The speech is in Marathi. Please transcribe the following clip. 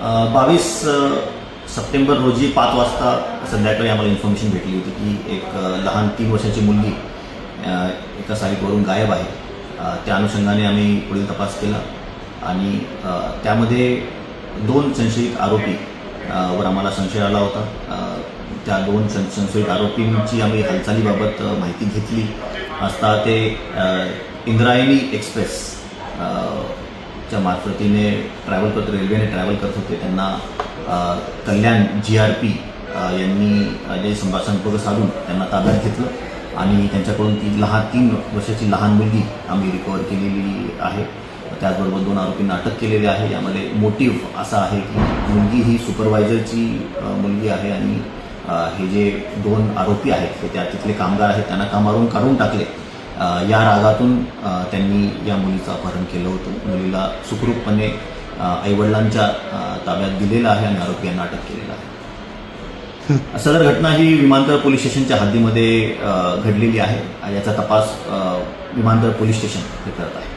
बावीस सप्टेंबर रोजी पाच वाजता संध्याकाळी आम्हाला इन्फॉर्मेशन भेटली होती की एक लहान तीन वर्षाची मुलगी एका साईटवरून गायब आहे. त्या अनुषंगाने आम्ही पुढील तपास केला आणि त्यामध्ये दोन संशयित आरोपी वर आम्हाला संशय आला होता. त्या दोन सं संशयित आरोपींची आम्ही हालचालीबाबत माहिती घेतली असता ते इंद्रायणी एक्सप्रेस च्या मार्फतीने ट्रॅव्हल करत रेल्वेने ट्रॅव्हल करत होते. त्यांना कल्याण जी आर पी यांनी जे संभाषणपूर्व साधून त्यांना ताब्यात घेतलं. आणि त्यांच्याकडून ती लहान तीन वर्षाची लहान मुलगी आम्ही रिकवर केलेली आहे. त्याचबरोबर दोन आरोपींना अटक केलेली आहे. यामध्ये मोटिव्ह असा आहे की मुलगी ही सुपरवायझरची मुलगी आहे आणि हे जे दोन आरोपी आहेत हे त्या तिथले कामगार आहेत त्यांना कामावरून काढून टाकले. या रागातून त्यांनी या मुलीचं अपहरण केलं होतं. मुलीला सुखरूपपणे आईवडिलांच्या ताब्यात दिलेलं आहे आणि आरोपी यांना अटक केलेलं आहे. सदर घटना ही विमानतळ पोलीस स्टेशनच्या हद्दीमध्ये घडलेली आहे. आणि याचा तपास विमानतळ पोलीस स्टेशन हे करत आहे.